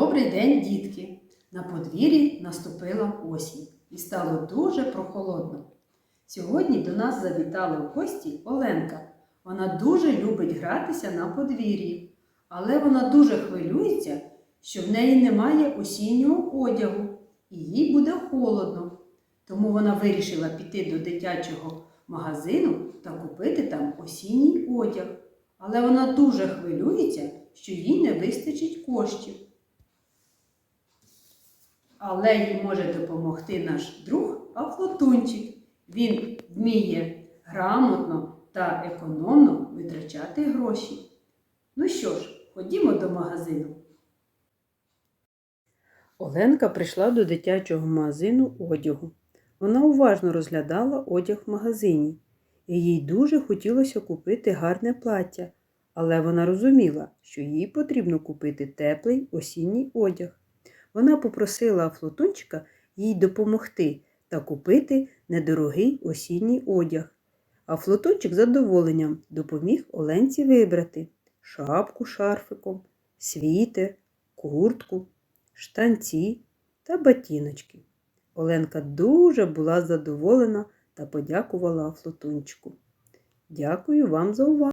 Добрий день, дітки! На подвір'ї наступила осінь і стало дуже прохолодно. Сьогодні до нас завітала в гості Оленка. Вона дуже любить гратися на подвір'ї, але вона дуже хвилюється, що в неї немає осіннього одягу і їй буде холодно. Тому вона вирішила піти до дитячого магазину та купити там осінній одяг. Але вона дуже хвилюється, що їй не вистачить коштів. Але їй може допомогти наш друг Афлотунчик. Він вміє грамотно та економно витрачати гроші. Ну що ж, ходімо до магазину. Оленка прийшла до дитячого магазину одягу. Вона уважно розглядала одяг в магазині, і їй дуже хотілося купити гарне плаття, але вона розуміла, що їй потрібно купити теплий осінній одяг. Вона попросила Флотунчика їй допомогти та купити недорогий осінній одяг. А Флотунчик задоволенням допоміг Оленці вибрати шапку шарфиком, світер, куртку, штанці та ботиночки. Оленка дуже була задоволена та подякувала Флотунчику. Дякую вам за увагу!